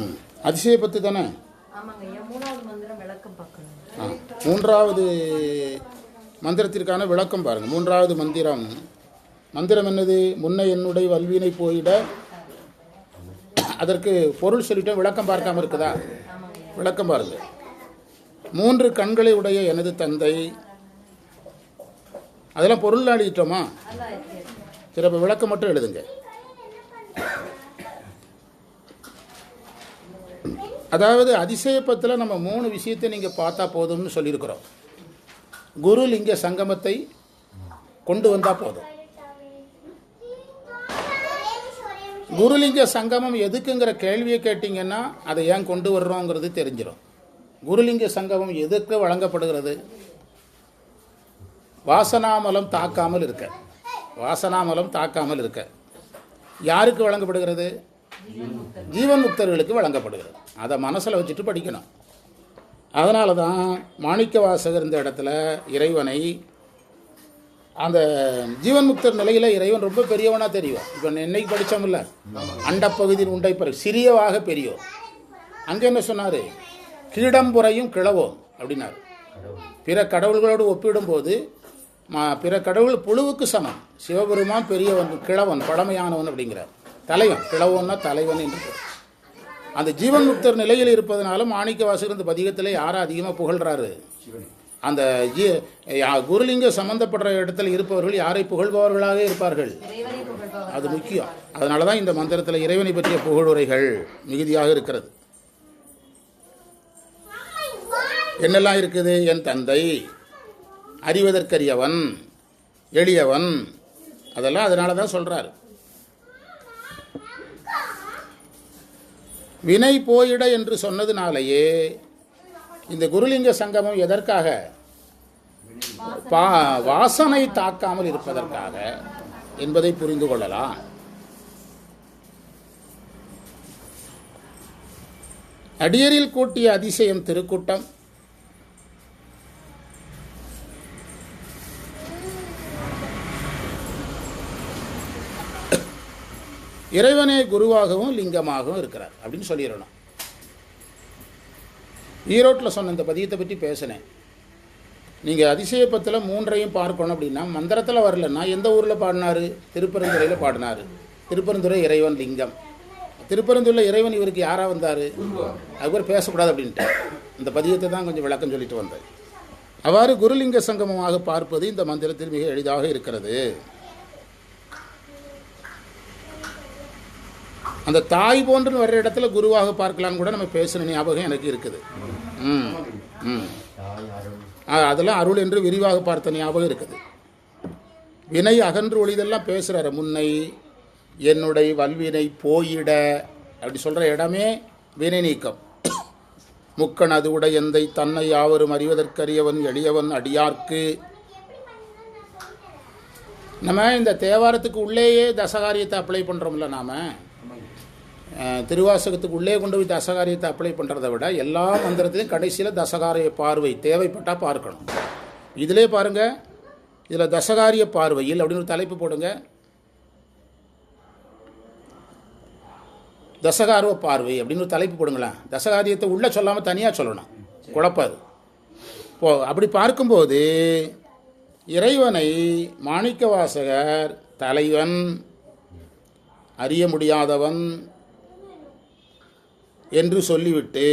ம் அதிசய பத்து தானே மூன்றாவது மந்திரத்திற்கான விளக்கம் பாருங்கள் மூன்றாவது மந்திரம். மந்திரம் என்னது? முன்ன என்னுடைய வல்வினை போயிட. அதற்கு பொருள் சொல்லிட்டோம் விளக்கம் பார்க்காம இருக்குதா? விளக்கம் பாருங்க. மூன்று கண்களை உடைய எனது தந்தை. அதெல்லாம் பொருள் சரி அப்போ விளக்கம் மட்டும் எழுதுங்க. அதாவது அதிசயப்பத்தில் நம்ம மூணு விஷயத்தை நீங்கள் பார்த்தா போதும்னு சொல்லியிருக்கிறோம். குரு லிங்க சங்கமத்தை கொண்டு வந்தால் போதும். குருலிங்க சங்கமம் எதுக்குங்கிற கேள்வியை கேட்டிங்கன்னா அதை ஏன் கொண்டு வர்றோங்கிறது தெரிஞ்சிடும் குருலிங்க சங்கமம் எதுக்கு வழங்கப்படுகிறது? வாசனாமலம் தாக்காமல் இருக்க. வாசனாமலம் தாக்காமல் இருக்க. யாருக்கு வழங்கப்படுகிறது? ஜீவன் முக்தர்களுக்கு வழங்கப்படுகிறது. அதை மனசில் வச்சுட்டு படிக்கணும். அதனால தான் மாணிக்க வாசகர் இந்த இடத்துல இறைவனை அந்த ஜீவன் முக்தர் நிலையில் இறைவன் ரொம்ப பெரியவனாக தெரியும் இப்போ என்னைக்கு படித்தோம்ல அண்டப்பகுதியில் உண்டை பிறகு சிறியவாக பெரியோர். அங்கே என்ன சொன்னார்? கீடம்புறையும் கிழவோம் அப்படின்னாரு. பிற கடவுள்களோடு ஒப்பிடும்போது மா- பிற கடவுள் புழுவுக்கு சமம். சிவபெருமான் பெரியவன் கிழவன் பழமையானவன் அப்படிங்கிறார். தலைவன் கிழவன்னா தலைவன் என்று அந்த ஜீவன் முக்தர் நிலையில் இருப்பதனால மாணிக்க வாசகர் இந்த பதிகத்தில் யாரை அதிகமாக புகழ்றாரு. அந்த ஜீ யா- குருலிங்க சம்பந்தப்படுற இடத்துல இருப்பவர்கள் யாரை புகழ்பவர்களாக இருப்பார்கள்? அது முக்கியம். அதனால தான் இந்த மந்திரத்தில் இறைவனை பற்றிய புகழுரைகள் மிகுதியாக இருக்கிறது. என்னெல்லாம் இருக்குது? என் தந்தை அறிவதற்கரியவன் எளியவன் அதெல்லாம் அதனால தான் சொல்கிறார் வினை போயிட என்று சொன்னதுனாலேயே இந்த குருலிங்க சங்கமம் எதற்காக? பா வாசனை தாக்காமல் இருப்பதற்காக என்பதை புரிந்து கொள்ளலாம். அடியரில் கூட்டிய அதிசயம் திருக்கூட்டம். இறைவனே குருவாகவும் லிங்கமாகவும் இருக்கிறார் அப்படின்னு சொல்லிடணும். ஈரோட்டில் சொன்ன இந்த பதியத்தை பற்றி பேசினேன். நீங்கள் அதிசயப்பத்தில் மூன்றையும் பார்க்கணும் அப்படின்னா மந்திரத்தில் வரலன்னா எந்த ஊரில் பாடினார்? திருப்பரந்துறையில் பாடினார். திருப்பரந்துறை இறைவன் லிங்கம். திருப்பரந்துள்ள இறைவன் இவருக்கு யாராக வந்தார்? அதுக்கு பேசக்கூடாது அப்படின்ட்டு. இந்த பதியத்தை தான் கொஞ்சம் விளக்கம் சொல்லிட்டு வந்தேன். அவ்வாறு குருலிங்க சங்கமமாக பார்ப்பது இந்த மந்திரத்தில் மிக எளிதாக இருக்கிறது. அந்த தாய் போன்று வர்ற இடத்துல குருவாக பார்க்கலான்னு கூட நம்ம பேசின ஞாபகம் எனக்கு இருக்குது. ம் ம். அதெல்லாம் அருள் என்று விரிவாக பார்த்த ஞாபகம் இருக்குது. வினை அகன்று ஒளிதெல்லாம் பேசுகிறாரு முன்னை என்னுடைய வல்வினை போயிட அப்படி சொல்கிற இடமே வினை நீக்கம். முக்கன் அது உடை எந்தை தன்னை யாவரும் அறிவதற்கரியவன் எளியவன் அடியார்க்கு. நம்ம இந்த தேவாரத்துக்கு உள்ளேயே தசகாரியத்தை அப்ளை பண்ணுறோம்ல நாம். திருவாசகத்துக்குள்ளே கொண்டு போய் தசகாரியத்தை அப்ளை பண்ணுறதை விட எல்லா மந்திரத்திலையும் கடைசியில் தசகாரிய பார்வை தேவைப்பட்டால் பார்க்கணும். இதிலே பாருங்கள் இதில் தசகாரிய பார்வையில் அப்படின்னு ஒரு தலைப்பு போடுங்க. தசகார்வ பார்வை அப்படின்னு ஒரு தலைப்பு போடுங்களேன். தசகாரியத்தை உள்ளே சொல்லாமல் தனியாக சொல்லணும். குழப்பாது இப்போ அப்படி பார்க்கும்போது இறைவனை மாணிக்க வாசகர் தலைவன் அறிய முடியாதவன் என்று சொல்லிவிட்டு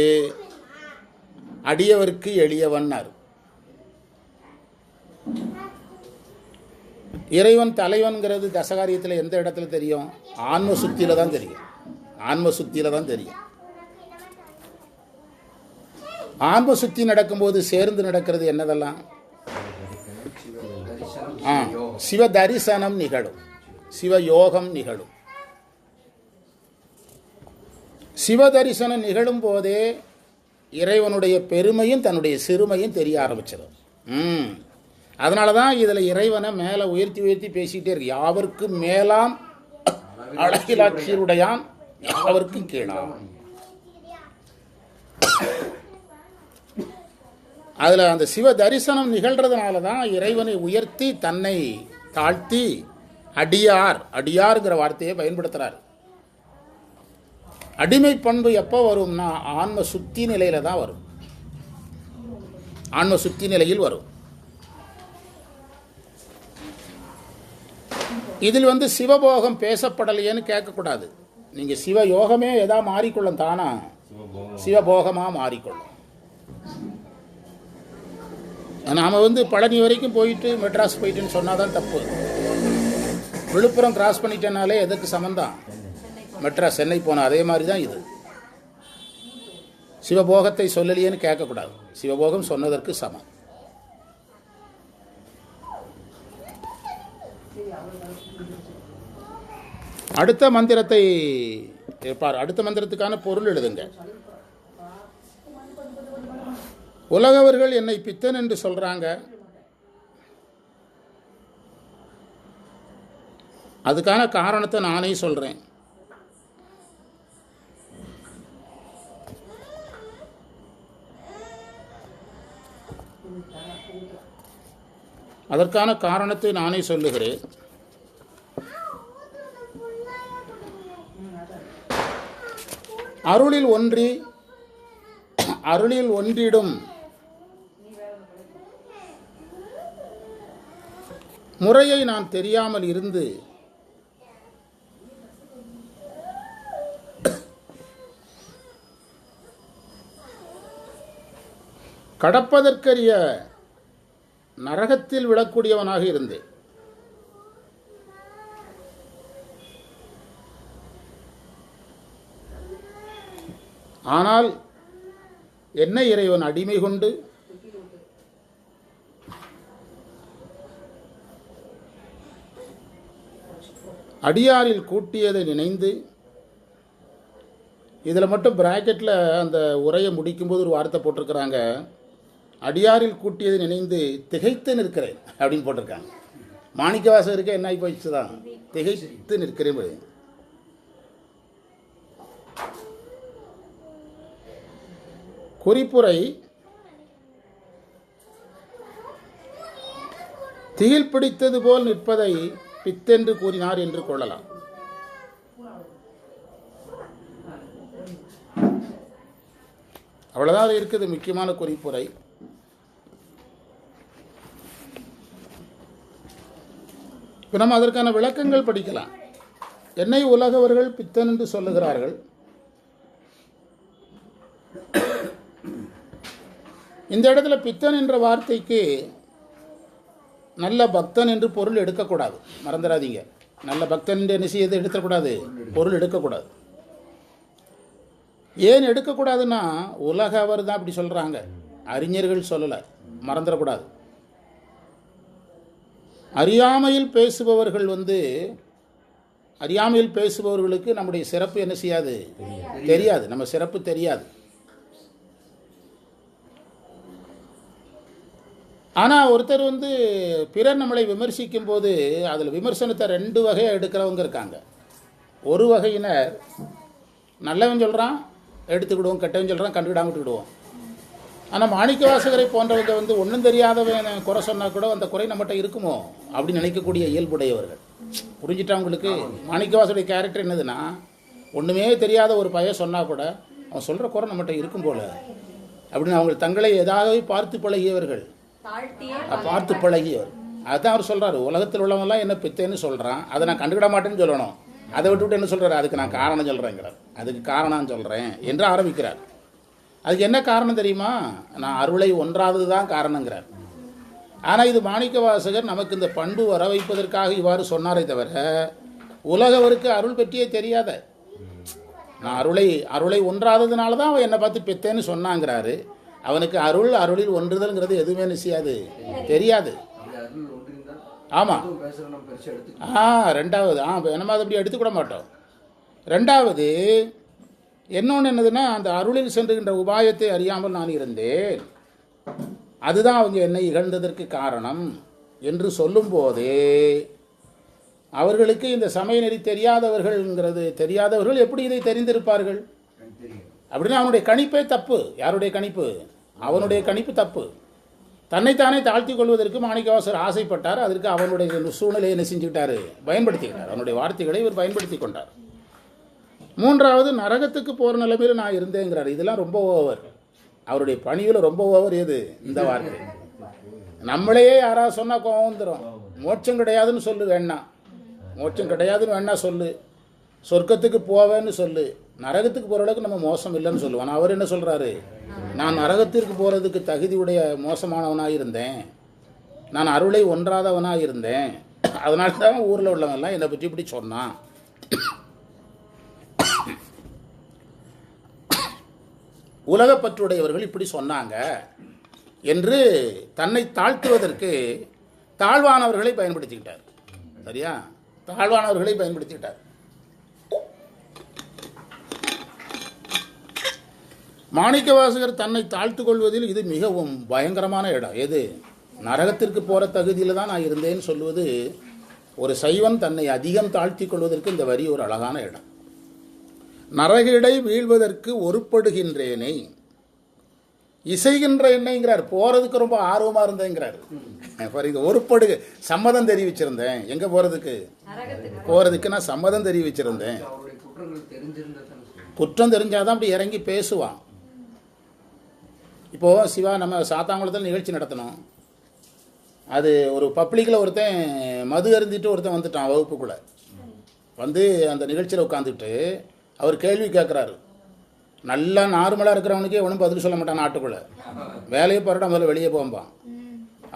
அடியவர்க்கு எளியவன்னார் இறைவன் தலைவன்கிறது தசகாரியத்தில் எந்த இடத்துல தெரியும்? ஆன்ம சுத்தியில் தான் தெரியும். ஆன்ம சுத்தியில் தான் தெரியும். ஆன்ம சுத்தி நடக்கும்போது சேர்ந்து நடக்கிறது என்னதெல்லாம்? ஆ சிவ தரிசனம் நிகழும். சிவ யோகம் நிகழும். சிவ தரிசனம் நிகழும் போதே இறைவனுடைய பெருமையும் தன்னுடைய சிறுமையும் தெரிய ஆரம்பிச்சிடும். ம். அதனால தான் இதில் இறைவனை மேலே உயர்த்தி உயர்த்தி பேசிக்கிட்டே இருக்கு. யாவருக்கும் மேலாம் அழகிலாட்சியருடையான் யாவருக்கும் கீழாம். அதில் அந்த சிவ தரிசனம் நிகழ்கிறதுனால தான் இறைவனை உயர்த்தி தன்னை தாழ்த்தி அடியார் அடியாருங்கிற வார்த்தையை பயன்படுத்துகிறார் அடிமை பண்பு எப்போ வரும்னா ஆன்ம சுத்தி நிலையில தான் வரும். ஆன்ம சுத்தி நிலையில் வரும். இதில் வந்து சிவபோகம் பேசப்படலையேன்னு கேட்கக்கூடாது. நீங்கள் சிவ யோகமே எதா மாறிக்கொள்ளும் தானா? சிவபோகமாக மாறிக்கொள்ளும். நாம் வந்து பழனி வரைக்கும் போயிட்டு மெட்ராஸ் போயிட்டுன்னு சொன்னால் தான் தப்பு. விழுப்புரம் கிராஸ் பண்ணிட்டேனாலே எதுக்கு சமந்தான் மெட்ராஸ் சென்னை போன அதே மாதிரி தான் இது. சிவபோகத்தை சொல்லலையேன்னு கேட்கக்கூடாது. சிவபோகம் சொன்னதற்கு சமம். அடுத்த மந்திரத்தை பார் அடுத்த மந்திரத்துக்கான பொருள் எழுதுங்க. உலகவர்கள் என்னை பித்தன் என்று சொல்றாங்க. அதுக்கான காரணத்தை நானே சொல்றேன். அதற்கான காரணத்தை நானே சொல்லுகிறேன். அருளில் ஒன்றி அருளில் ஒன்றிடும். முறையை நான் தெரியாமல் இருந்து கடப்பதற்கரிய நரகத்தில் விழக்கூடியவனாக இருந்தேன் ஆனால் என்ன இறைவன் அடிமை கொண்டு? அடியாரில் கூட்டியதை நினைந்து இதில் மட்டும் பிராக்கெட்டில் அந்த உரையை முடிக்கும்போது ஒரு வார்த்தை போட்டிருக்கிறாங்க. அடியாரில் கூட்டியது நினைந்து திகைத்து நிற்கிறேன் அப்படின்னு போட்டிருக்காங்க. மாணிக்கவாசகருக்கு என்ன ஆகி போயிடுச்சு தான் திகைத்து நிற்கிறேன் குறிப்புரை திகில் பிடித்தது போல் நிற்பதை பித்தென்று கூறினார் என்று கொள்ளலாம். அவ்வளோதான் அது இருக்குது முக்கியமான குறிப்புரை. இப்போ நம்ம அதற்கான விளக்கங்கள் படிக்கலாம். என்னை உலகவர்கள் பித்தன் என்று சொல்லுகிறார்கள். இந்த இடத்துல பித்தன் என்ற வார்த்தைக்கு நல்ல பக்தன் என்று பொருள் எடுக்கக்கூடாது. மறந்துடாதீங்க. நல்ல பக்தன் என்று நிச்சயத்தை எடுத்துக்கூடாது பொருள் எடுக்கக்கூடாது. ஏன் எடுக்கக்கூடாதுன்னா உலக அவர் தான் அப்படி சொல்கிறாங்க அறிஞர்கள் சொல்லலை. மறந்துடக்கூடாது. அறியாமையில் பேசுபவர்கள் வந்து அறியாமையில் பேசுபவர்களுக்கு நம்முடைய சிறப்பு என்ன செய்யாது? தெரியாது. நம்ம சிறப்பு தெரியாது. ஆனால் ஒருத்தர் வந்து பிறர் நம்மளை விமர்சிக்கும் போது அதில் விமர்சனத்தை ரெண்டு வகையாக எடுக்கிறவங்க இருக்காங்க. ஒரு வகையினர் நல்லவன் சொல்கிறான் எடுத்துக்கிடுவோம் கெட்டவன் சொல்கிறான் கண்டுக்கிடாம விட்டுக்கிடுவோம். ஆனால் மாணிக்க வாசகரை போன்றவங்க வந்து ஒன்றும் தெரியாதவன் குறை சொன்னால் கூட அந்த குறை நம்மகிட்ட இருக்குமோ? அப்படின்னு நினைக்கக்கூடிய இயல்புடையவர்கள். புரிஞ்சுட்டா உங்களுக்கு? மாணிக்க வாசகருடைய கேரக்டர் என்னதுன்னா ஒன்றுமே தெரியாத ஒரு பையன் சொன்னால் கூட அவன் சொல்கிற குறை நம்மகிட்ட இருக்கும் போல. அப்படின்னு அவங்க தங்களை ஏதாவது பார்த்து பழகியவர்கள். பார்த்து பழகியவர். அதுதான் அவர் சொல்றாரு. உலகத்தில் உள்ளவங்கலாம் என்ன பித்தேன்னு சொல்றான். அதை நான் கண்டுக்கிட மாட்டேன்னு சொல்லணும். அதை விட்டுவிட்டு என்ன சொல்றாரு? அதுக்கு நான் காரணம் சொல்றேங்கிறார். அதுக்கு காரணம் சொல்றேன் என்று ஆரம்பிக்கிறார். அதுக்கு என்ன காரணம் தெரியுமா? நான் அருளை ஒன்றாவது தான் காரணங்கிறார். ஆனால் இது மாணிக்க வாசகர் நமக்கு இந்த பண்பு வர வைப்பதற்காக இவ்வாறு சொன்னாரே தவிர உலகவருக்கு அருள் பற்றியே தெரியாத. நான் அருளை அருளை ஒன்றாததுனால தான் அவன் என்னை பார்த்து பெத்தேன்னு சொன்னாங்கிறாரு. அவனுக்கு அருள் அருளில் ஒன்றுதல்ங்கிறது எதுவுமே நிச்சயாது. தெரியாது. ஆமாம் ஆ ரெண்டாவது. ஆ நம்ம அதை அப்படி எடுத்துக்கூட மாட்டோம். ரெண்டாவது இன்னொன்று என்னதுன்னா அந்த அருளில் சென்றுகின்ற உபாயத்தை அறியாமல் நான் இருந்தேன். அதுதான் அவங்க என்னை இகழ்ந்ததற்கு காரணம் என்று சொல்லும்போதே அவர்களுக்கு இந்த சமய நெறி தெரியாதவர்கள்ங்கிறது தெரியாதவர்கள் எப்படி இதை தெரிந்திருப்பார்கள்? அப்படின்னா அவனுடைய கணிப்பே தப்பு. யாருடைய கணிப்பு? அவனுடைய கணிப்பு தப்பு. தன்னைத்தானே தாழ்த்தி கொள்வதற்கு மாணிக்கவாசர் ஆசைப்பட்டார். அதற்கு அவனுடைய சூழ்நிலையை என்ன செஞ்சுக்கிட்டார்? பயன்படுத்திக்கிட்டார். அவனுடைய வார்த்தைகளை இவர் பயன்படுத்தி கொண்டார். மூன்றாவது நரகத்துக்கு போகிற நிலைமையில் நான் இருந்தேங்கிறார். இதெல்லாம் ரொம்ப ஓவர் அவருடைய பணியில் ரொம்ப ஓவர் எது? இந்த வார்த்தை. நம்மளையே யாராவது சொன்னால் கோவம் வந்துடும் மோட்சம் கிடையாதுன்னு சொல்லு வேணாம் மோட்சம் கிடையாதுன்னு வேணா சொல்லு. சொர்க்கத்துக்கு போவேன்னு சொல்லு. நரகத்துக்கு போகிற அளவுக்கு நம்ம மோசம் இல்லைன்னு சொல்லுவோம். அவர் என்ன சொல்கிறாரு நான் நரகத்திற்கு போகிறதுக்கு தகுதியுடைய மோசமானவனாக இருந்தேன். நான் அருளை ஒன்றாதவனாக இருந்தேன். அதனால தான் ஊரில் உள்ளவங்கெல்லாம் என்னை பற்றி இப்படி சொன்னான். உலகப்பற்றுடையவர்கள் இப்படி சொன்னாங்க என்று தன்னை தாழ்த்துவதற்கு தாழ்வானவர்களை பயன்படுத்திக்கிட்டார். சரியா? தாழ்வானவர்களை பயன்படுத்திக்கிட்டார். மாணிக்கவாசகர் தன்னை தாழ்த்து கொள்வதில் இது மிகவும் பயங்கரமான இடம். எது? நரகத்திற்கு போகிற தகுதியில் தான் நான் இருந்தேன்னு சொல்லுவது ஒரு சைவன் தன்னை அதிகம் தாழ்த்தி கொள்வதற்கு இந்த வரி ஒரு அழகான இடம். நரகிடை வீழ்வதற்கு ஒருப்படுகின்றேனே. இசைகின்ற என்னைங்கிறார். போகிறதுக்கு ரொம்ப ஆர்வமாக இருந்தேங்கிறார். பாருங்க ஒருப்படு சம்மதம் தெரிவிச்சிருந்தேன். எங்கே போகிறதுக்கு நரகத்துக்கு. போகிறதுக்கு நான் சம்மதம் தெரிவிச்சிருந்தேன். குற்றம் தெரிஞ்சாதான் அப்படி இறங்கி பேசுவான். இப்போது சிவா நம்ம சாத்தாங்குளத்தில் நிகழ்ச்சி நடத்தணும். அது ஒரு பப்ளிக்கில் ஒருத்தன் மது அருந்திட்டு ஒருத்தன் வந்துட்டான் வகுப்புக்குள்ளே. வந்து அந்த நிகழ்ச்சியில் உட்காந்துக்கிட்டு அவர் கேள்வி கேட்குறாரு நல்லா நார்மலாக இருக்கிறவனுக்கே ஒன்றும் பதில் சொல்ல மாட்டான் நாட்டுக்குள்ளே. வேலையை போகிறோம் முதல்ல வெளியே போம்பான்.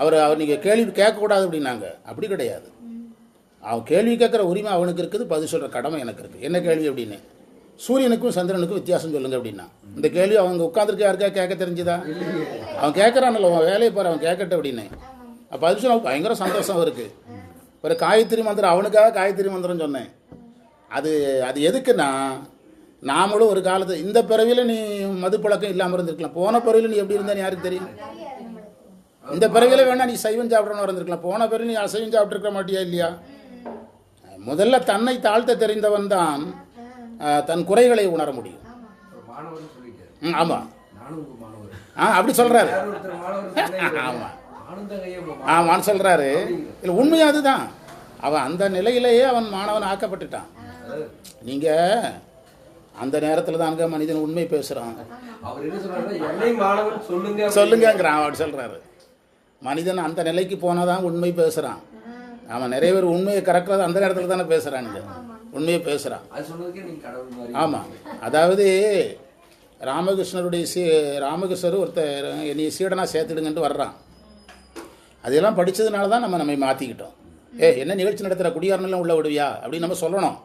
அவர் அவர் நீங்கள் கேள்வி கேட்கக்கூடாது அப்படின்னாங்க. அப்படி கிடையாது. அவன் கேள்வி கேட்குற உரிமை அவனுக்கு இருக்குது பதில் சொல்கிற கடமை எனக்கு இருக்குது என்ன கேள்வி அப்படின்னு? சூரியனுக்கும் சந்திரனுக்கும் வித்தியாசம் சொல்லுங்க அப்படின்னா. இந்த கேள்வி அவங்க உட்காந்துருக்க யாருக்கா கேட்க தெரிஞ்சுதா? அவன் கேட்குறான்ல அவன் வேலையை போகிற அவன் கேட்கட்ட அப்படின்னு. அப்போ பதில் சொல்ல பயங்கர சந்தோஷம் இருக்குது ஒரு காயத்ரி மந்திரம் அவனுக்காக காயத்ரி மந்திரம் சொன்னேன். அது அது எதுக்குன்னா நாமளும் ஒரு காலத்து இந்த பிறவியில் நீ மது பழக்கம் இல்லாமல் இருந்திருக்கலாம். போன பிறவியில் நீ எப்படி இருந்தேன்னு யாருக்கு தெரியும்? இந்த பிறவியில் வேணா நீ சைவம் சாப்பிடணும் இருந்திருக்கலாம். போன பிறகு நீ அசைவம் சாப்பிட்ருக்க மாட்டியா இல்லையா? முதல்ல தன்னை தாழ்த்த தெரிந்தவன் தான் தன் குறைகளை உணர முடியும். ம், ஆமாம் ஆ அப்படி சொல்கிறாரு ஆமாம் ஒருத்தர் ஆமான்னு சொல்கிறாரு இல்லை உண்மையாக அதுதான். அவன் அந்த நிலையிலேயே அவன் மாணவன் ஆக்கப்பட்டுட்டான். நீங்கள் அந்த நேரத்தில் தாங்க மனிதன் உண்மை பேசுகிறான் அவர் என்ன சொல்றாருன்னா என்னை மாணவன் சொல்லுங்க சொல்லுங்கங்கிறான் அவர் சொல்கிறாரு மனிதன் அந்த நிலைக்கு போனால் தான் உண்மை பேசுகிறான் அவன் நிறைய பேர் உண்மையை கறக்கிறது அந்த நேரத்தில் தானே பேசுகிறானுங்க உண்மையை பேசுகிறான் ஆமாம் அதாவது ராமகிருஷ்ணருடைய சீ ராமகிருஷ்ணர் ஒருத்தர் என்னை சீடனாக சேர்த்துடுங்கன்ட்டு வர்றான். அதெல்லாம் படித்ததுனால தான் நம்ம நம்மை மாற்றிக்கிட்டோம் ஏ என்ன நிகழ்ச்சி நடத்துகிற குடியாரனெல்லாம் உள்ள விடுவியா? அப்படின்னு நம்ம சொல்லணும்.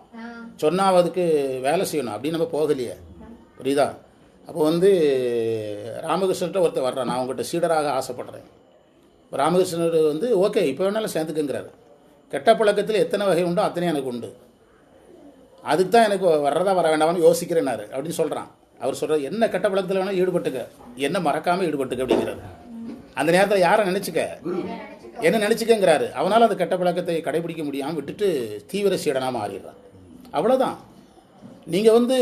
சொன்னால் அதுக்கு வேலை செய்யணும். அப்படின்னு நம்ம போகலையே. புரியுதா? அப்போ வந்து ராமகிருஷ்ணர்கிட்ட ஒருத்தர் வர்றான் நான் உங்கள்கிட்ட சீடராக ஆசைப்படுறேன். இப்ப ராமகிருஷ்ணர் வந்து ஓகே இப்போ வேணாலும் சேர்ந்துக்குங்கிறாரு. கெட்ட பழக்கத்தில் எத்தனை வகை உண்டோ அத்தனை எனக்கு உண்டு. அதுக்கு தான் எனக்கு வர்றதா வர வேண்டாம்னு யோசிக்கிறேனாரு அப்படின்னு சொல்கிறான் அவர் சொல்கிறார் என்ன கெட்ட பழக்கத்தில் வேணால் ஈடுபட்டுக்க. என்ன மறக்காமல் ஈடுபட்டுக்க? அப்படிங்கிறாரு. அந்த நேரத்தில் யாரை நினச்சிக்க? என்ன நினச்சிக்கங்கிறாரு. அவனால் அந்த கெட்ட பழக்கத்தை கடைபிடிக்க முடியாமல் விட்டுட்டு தீவிர சீடனாக மாறிடுறான். அவ்வளோதான் நீங்கள் வந்து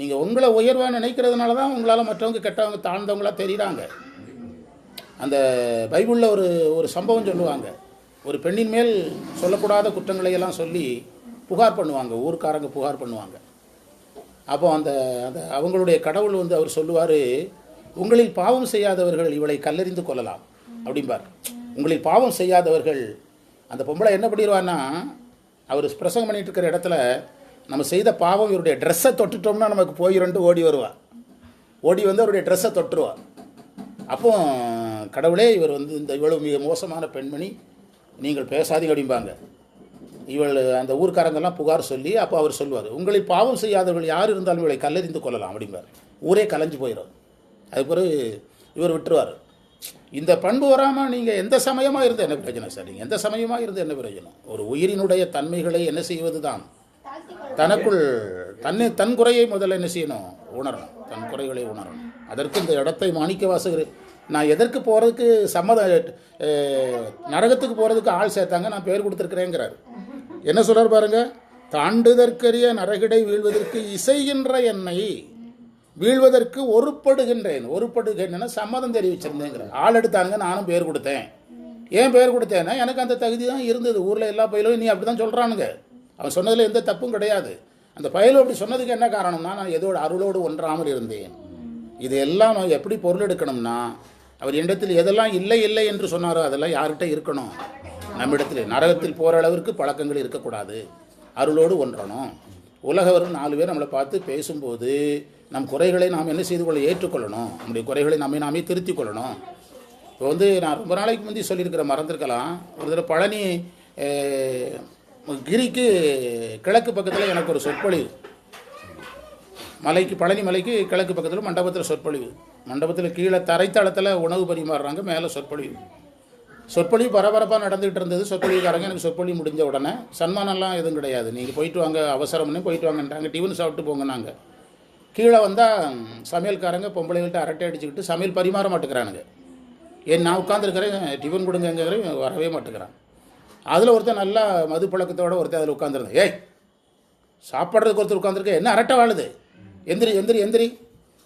நீங்கள் உங்களை உயர்வாக நினைக்கிறதுனால தான் உங்களால் மற்றவங்க கெட்டவங்க தாழ்ந்தவங்களாக தெரியுறாங்க. அந்த பைபிளில் ஒரு ஒரு சம்பவம் சொல்லுவாங்க. ஒரு பெண்ணின் மேல் சொல்லக்கூடாத குற்றங்களை எல்லாம் சொல்லி புகார் பண்ணுவாங்க. ஊர்க்காரங்க புகார் பண்ணுவாங்க. அப்போ அந்த அந்த அவங்களுடைய கடவுள் வந்து அவர் சொல்லுவார் உங்களில் பாவம் செய்யாதவர்கள் இவளை கல்லறிந்து கொள்ளலாம் அப்படிம்பார். உங்களில் பாவம் செய்யாதவர்கள் அந்த பொம்பளை என்ன பண்ணிடுவான்னா அவர் பிரசங்கம் பண்ணிட்டு இருக்கிற இடத்துல நம்ம செய்த பாவம் இவருடைய ட்ரெஸ்ஸை தொட்டுட்டோம்னா நமக்கு போயிடும்ட்டு ஓடி வருவா. ஓடி வந்து அவருடைய ட்ரெஸ்ஸை தொட்டுருவா. அப்போ கடவுளே இவர் வந்து இந்த இவ்வளவு மிக மோசமான பெண்மணி நீங்கள் பேசாதீங்க அப்படிம்பாங்க. இவள் அந்த ஊர்க்காரங்கெல்லாம் புகார் சொல்லி அப்போ அவர் சொல்லுவார் உங்களை பாவம் செய்யாதவர்கள் யார் இருந்தாலும் இவளை கல்லறிந்து கொள்ளலாம் அப்படிம்பார். ஊரே கலைஞ்சு போயிடும் அது பிறகு இவர் விட்டுருவார். இந்த பண்பு வராமல் நீங்கள் எந்த சமயமாக இருந்து என்ன பிரயோஜனம் சார்? நீங்கள் எந்த சமயமாக இருந்து என்ன பிரயோஜனம்? ஒரு உயிரினுடைய தன்மைகளை என்ன செய்வது தான் தனக்குள் தன்னை தன் குறையை முதல்ல என்ன செய்யணும்? உணரணும். தன் குறைகளை உணரணும். அதற்கு இந்த இடத்தை மாணிக்க வாசகர் நான் எதற்கு போகிறதுக்கு சம்மத நரகத்துக்கு போகிறதுக்கு ஆள் சேர்த்தாங்க நான் பேர் கொடுத்துருக்குறேங்கிறார். என்ன சொல்கிறார் பாருங்க? தாண்டுதற்கரிய நரகிடை வீழ்வதற்கு இசைகின்ற என்னை வீழ்வதற்கு ஒருப்படுகின்றேன். ஒருப்படுகின்றன சம்மதம் தெரிவிச்சிருந்தேங்கிற. ஆள் எடுத்தாங்க நானும் பேர் கொடுத்தேன். ஏன் பேர் கொடுத்தேன்னா எனக்கு அந்த தகுதி தான் இருந்தது. ஊரில் எல்லா பயிலும் நீ அப்படி தான் சொல்கிறானுங்க அவன் சொன்னதில் எந்த தப்பும் கிடையாது. அந்த பயலு அப்படி சொன்னதுக்கு என்ன காரணம்னா நான் எதோடு அருளோடு ஒன்றாமல் இருந்தேன். இது எல்லாம் நான் எப்படி பொருள் எடுக்கணும்னா அவர் இடத்தில் எதெல்லாம் இல்லை இல்லை என்று சொன்னாரோ அதெல்லாம் யார்கிட்ட இருக்கணும்? நம்மிடத்தில் நரகத்தில் போகிற அளவிற்கு பழக்கங்கள் இருக்கக்கூடாது. அருளோடு ஒன்றணும். உலகவரும் நாலு பேர் நம்மளை பார்த்து பேசும்போது நம் குறைகளை நாம் என்ன செய்து கொள்ள ஏற்றுக்கொள்ளணும்? நம்முடைய குறைகளை நம்மை நாமே திருத்திக் கொள்ளணும். இப்போ வந்து நான் ரொம்ப நாளைக்கு முந்தி சொல்லியிருக்கிற மறந்துருக்கலாம். ஒரு தடவை பழனி கிரிக்கு கிழக்கு பக்கத்தில் எனக்கு ஒரு சொற்பொழிவு. மலைக்கு பழனி மலைக்கு கிழக்கு பக்கத்தில் மண்டபத்தில் சொற்பொழிவு. மண்டபத்தில் கீழே தரைத்தளத்தில் உணவு பரிமாறுறாங்க மேலே சொற்பொழிவு. சொற்பொழிவு பரபரப்பாக நடந்துகிட்டு இருந்தது. சொற்பொழிவுக்காரங்க எனக்கு சொற்பொழிவு முடிஞ்ச உடனே சன்மானம்லாம் எதுவும் கிடையாது. நீங்கள் போயிட்டு வாங்க அவசரம்னு போயிட்டு வாங்கன்றாங்க. டிஃபன் சாப்பிட்டு போங்க நாங்கள் கீழே வந்தால் சமையல்காரங்க பொம்பளைகள்கிட்ட அரட்டை அடிச்சுக்கிட்டு சமையல் பரிமாற மாட்டேங்கிறானுங்க. ஏன் நான் உட்காந்துருக்கிறேன் டிஃபன் கொடுங்கங்கிறேன் வரவே மாட்டேங்கிறான். அதில் ஒருத்தன் நல்லா மது பழக்கத்தோட ஒருத்தன் அதில் உட்காந்துருந்தேன் ஏய் சாப்பிட்றதுக்கு ஒருத்தர் உட்காந்துருக்க என்ன அரட்டை வாழுது? எந்திரி எந்திரி எந்திரி.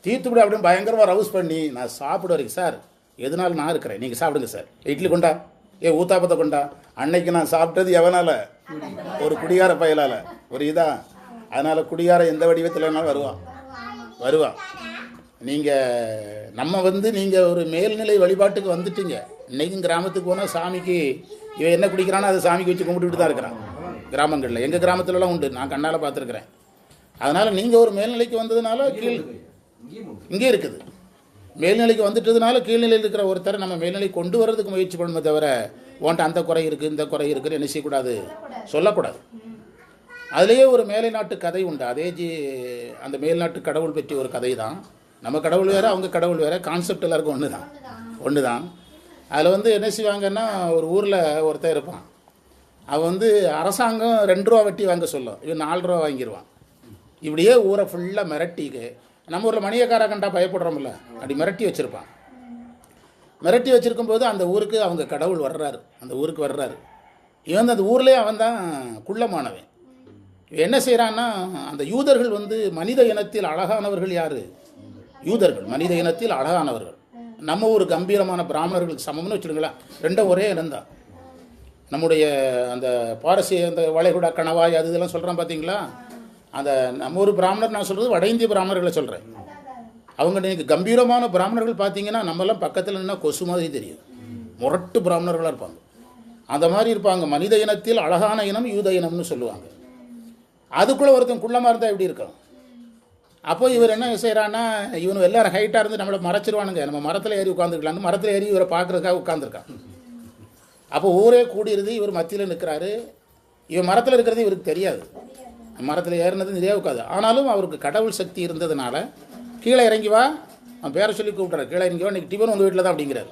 தீர்த்துப்படி அப்படின்னு பயங்கரமாக ரவுஸ் பண்ணி நான் சாப்பிட வரைக்கும் சார். எதனால நான் இருக்கிறேன்? நீங்கள் சாப்பிடுங்க சார். இட்லி கொண்டா? ஏ ஊத்தாப்பத்தை கொண்டா? அன்னைக்கு நான் சாப்பிட்டது எவனால்? ஒரு குடியார பயலால். ஒரு இதா? அதனால் குடியார எந்த வடிவத்தில் வேணாலும் வருவான். வருவான் நீங்கள் நம்ம வந்து நீங்கள் ஒரு மேல்நிலை வழிபாட்டுக்கு வந்துட்டீங்க. இன்னைக்கும் கிராமத்துக்கு போனால் சாமிக்கு இவன் என்ன குடிக்கிறானோ அதை சாமிக்கு வச்சு கும்பிட்டுட்டு தான் இருக்கிறான். கிராமங்களில். எங்கள் கிராமத்துலலாம் உண்டு. நான் கண்ணால் பார்த்துருக்குறேன். அதனால் நீங்கள் ஒரு மேல்நிலைக்கு வந்ததுனால கீழ். இங்கே இருக்குது. மேல்நிலைக்கு வந்துட்டதுனால கீழ்நிலையில் இருக்கிற ஒருத்தரை நம்ம மேல்நிலை கொண்டு வர்றதுக்கு முயற்சி பண்ணணுமே தவிர உன்ட்ட அந்த குறை இருக்குது இந்த குறை இருக்குன்னு என்ன செய்யக்கூடாது? சொல்லக்கூடாது. அதுலேயே ஒரு மேலை நாட்டு கதை உண்டு. அதே ஜி அந்த மேல்நாட்டு கடவுள் பற்றி ஒரு கதை தான் நம்ம கடவுள் வேறு அவங்க கடவுள் வேறு கான்செப்ட் எல்லாருக்கும் ஒன்று தான் ஒன்று தான் அதில் வந்து என்ன செய்வாங்கன்னா ஒரு ஊரில் ஒருத்தன் இருப்பான். அவன் வந்து அரசாங்கம் ரெண்டு ரூபா வட்டி வாங்க சொல்லும். இவன் நாலு ரூபா வாங்கிடுவான் இப்படியே ஊரை ஃபுல்லாக மிரட்டிக்கு நம்ம ஊரில் மணியக்காரா கண்டா பயப்படுறோம்ல அப்படி மிரட்டி வச்சுருப்பான். மிரட்டி வச்சுருக்கும்போது அந்த ஊருக்கு அவங்க கடவுள் வர்றாரு. அந்த ஊருக்கு வர்றாரு. இவன் அந்த ஊர்லேயே அவன் தான் குள்ளமானவன். என்ன செய்கிறான்னா அந்த யூதர்கள் வந்து மனித இனத்தில் அழகானவர்கள் யார்? யூதர்கள். மனித இனத்தில் அழகானவர்கள். நம்ம ஒரு கம்பீரமான பிராமணர்களுக்கு சமம்னு வச்சுருங்களேன் ரெண்டும் ஒரே இனம்தான். நம்முடைய அந்த பாரசீக அந்த வளைகுடா கணவாய் அது இதெல்லாம் சொல்கிறான் பார்த்தீங்களா அந்த நம்ம ஒரு பிராமணர் நான் சொல்கிறது வட இந்திய பிராமணர்களை சொல்கிறேன் அவங்க நீங்கள் கம்பீரமான பிராமணர்கள் பார்த்தீங்கன்னா நம்மலாம் பக்கத்தில் நின்னா கொசு மாதிரி தெரியும். முரட்டு பிராமணர்களாக இருப்பாங்க. அந்த மாதிரி இருப்பாங்க. மனித இனத்தில் அழகான இனம் யூத இனம்னு சொல்லுவாங்க. அதுக்குள்ளே ஒருத்தன் குள்ளமாக இருந்தால் எப்படி இருக்கும்? அப்போ இவர் என்ன செய்கிறான்னா இவனு எல்லாரும் ஹைட்டாக இருந்து நம்மளை மறைச்சிருவானுங்க. நம்ம மரத்தில் ஏறி உட்காந்துருக்கலான்னு மரத்தில் ஏறி இவரை பார்க்குறதுக்காக உட்காந்துருக்கான் அப்போ ஊரே கூடியிருது இவர் மத்தியில் நிற்கிறாரு இவன் மரத்தில் இருக்கிறது இவருக்கு தெரியாது. மரத்தில் ஏறினது நிறைய உட்காது ஆனாலும் அவருக்கு கடவுள் சக்தி இருந்ததுனால கீழே இறங்கி வா அவன் பேரை சொல்லி கூப்பிட்றாரு. கீழே இறங்கி வா இன்னைக்கு டிஃபன் உங்கள் வீட்டில் தான் அப்படிங்கிறாரு.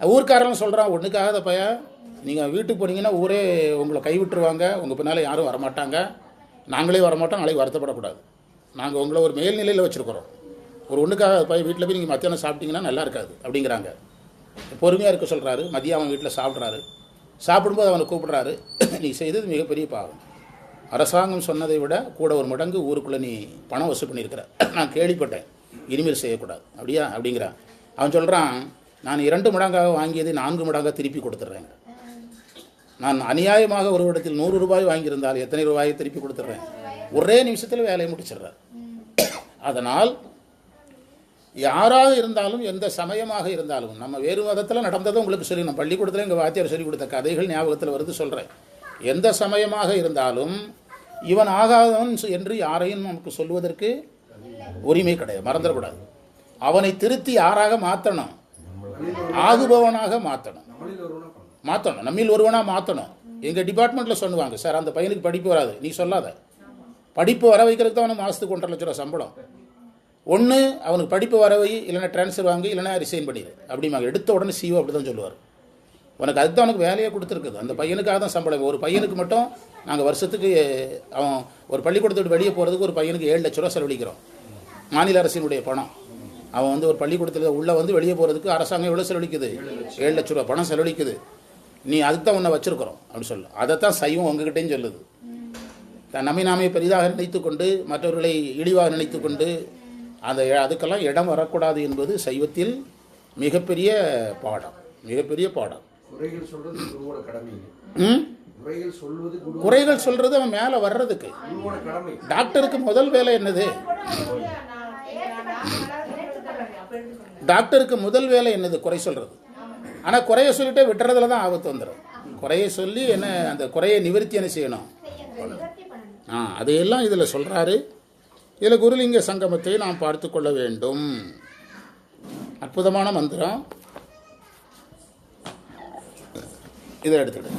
ஊர்க்காரன் சொல்கிறான் ஒன்றுக்காக பையன் நீங்கள் வீட்டுக்கு போனீங்கன்னா ஊரே உங்களை கைவிட்டுருவாங்க. உங்கள் பின்னால் யாரும் வரமாட்டாங்க. நாங்களே வரமாட்டோம். நாளைக்கு வருத்தப்படக்கூடாது. நாங்கள் உங்களை ஒரு மேல்நிலையில் வச்சுருக்குறோம். ஒரு ஒன்றுக்காக போய் வீட்டில் போய் நீங்கள் மத்தியானம் சாப்பிட்டீங்கன்னா நல்லா இருக்காது அப்படிங்கிறாங்க. பொறுமையாக இருக்க சொல்கிறாரு மதியம் அவன் வீட்டில் சாப்பிட்றாரு. சாப்பிடும்போது அவனை கூப்பிட்றாரு. நீ செய்தது மிகப்பெரிய பாவம். அரசாங்கம் சொன்னதை விட கூட ஒரு மடங்கு ஊருக்குள்ளே நீ பணம் வசூல் பண்ணியிருக்கிற. நான் கேள்விப்பட்டேன். இனிமேல் செய்யக்கூடாது. அப்படியா? அப்படிங்கிறான். அவன் சொல்கிறான் நான் இரண்டு மடங்காக வாங்கியதை நான்கு மடங்காக திருப்பி கொடுத்துட்றேன். நான் அநியாயமாக ஒரு இடத்தில் நூறு ரூபாய் வாங்கியிருந்தால் எத்தனை ரூபாயை திருப்பி கொடுத்துட்றேன்? ஒரே நிமிஷத்தில் வேலையை முடிச்சிடுறார். அதனால் யாராக இருந்தாலும் எந்த சமயமாக இருந்தாலும் நம்ம வேறு மதத்தில் நடந்ததை உங்களுக்கு சொல்லி நான் பள்ளிக்கூடத்தில் எங்கள் வாத்தியார் சொல்லிக் கொடுத்த கதைகள் ஞாபகத்தில் வருது சொல்கிறேன் எந்த சமயமாக இருந்தாலும் இவன் ஆகாதவன் என்று யாரையும் நமக்கு சொல்வதற்கு உரிமை கிடையாது. மறந்துடக்கூடாது. அவனை திருத்தி யாராக மாற்றணும் ஆகுபவனாக மாற்றணும் மாற்றணும் நம்மில் ஒருவனாக மாற்றணும் எங்கள் டிபார்ட்மெண்ட்டில் சொல்லுவாங்க சார் அந்த பையனுக்கு படிப்பு வராது. நீ சொல்லாத. படிப்பு வர வைக்கிறதுக்கு தான் அவனுக்கு மாதத்துக்கு ஒன்றரை லட்ச ரூபா சம்பளம். ஒன்று அவனுக்கு படிப்பு வர வை இல்லைன்னா ட்ரான்ஸ்ஃபர் வாங்கி இல்லைனா ரிசைன் பண்ணிடு அப்படிம்பாங்க. எடுத்த உடனே சிஓ அப்படி தான் சொல்லுவார். உனக்கு அதுதான் அவனுக்கு வேலையே கொடுத்துருக்குது. அந்த பையனுக்காக தான் சம்பளம். ஒரு பையனுக்கு மட்டும் நாங்கள் வருஷத்துக்கு அவன் ஒரு பள்ளிக்கூடத்தை விட்டு வெளியே போகிறதுக்கு ஒரு பையனுக்கு ஏழு லட்ச ரூபா செலவழிக்கிறோம். மாநில அரசினுடைய பணம். அவன் வந்து ஒரு பள்ளிக்கூடத்தில் உள்ளே வந்து வெளியே போகிறதுக்கு அரசாங்கம் எவ்வளோ செலவழிக்குது? ஏழு லட்ச ரூபா பணம் செலவழிக்குது. நீ அதுக்கு தான் உன்னை வச்சுருக்குறோம் அப்படின்னு சொல்லு. அதைத்தான் சைவம் உங்ககிட்டயும் சொல்லுது. தான் நம்மை நாமே பெரிதாக நினைத்து கொண்டு மற்றவர்களை இழிவாக நினைத்து கொண்டு அந்த அதுக்கெல்லாம் இடம் வரக்கூடாது என்பது சைவத்தில் மிகப்பெரிய பாடம் மிகப்பெரிய பாடம். குறைகள் சொல்றது குருவோட கடமை. ம்? குறைகள் சொல்வது குரு குறைகள் சொல்கிறது அவன் மேலே வர்றதுக்கு. டாக்டருக்கு முதல் வேலை என்னது? டாக்டருக்கு முதல் வேலை என்னது? குறை சொல்கிறது ஆனால் குறைய சொல்லிட்டே விட்டுறதுல தான் ஆபத்து வந்துடும் குறைய சொல்லி என்ன அந்த குறையை நிவர்த்தி என்ன செய்யணும்? ஆ அதையெல்லாம் இதில் சொல்கிறாரு இதில் குருலிங்க சங்கமத்தை நாம் பார்த்து கொள்ள வேண்டும். அற்புதமான மந்திரம். இதை எடுத்துடு.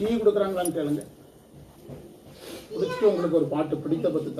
டீ கொடுக்குறாங்களான்னு கேளுங்க. குடிச்சிட்டு உங்களுக்கு ஒரு பாட்டு பிடித்த பத்து தான்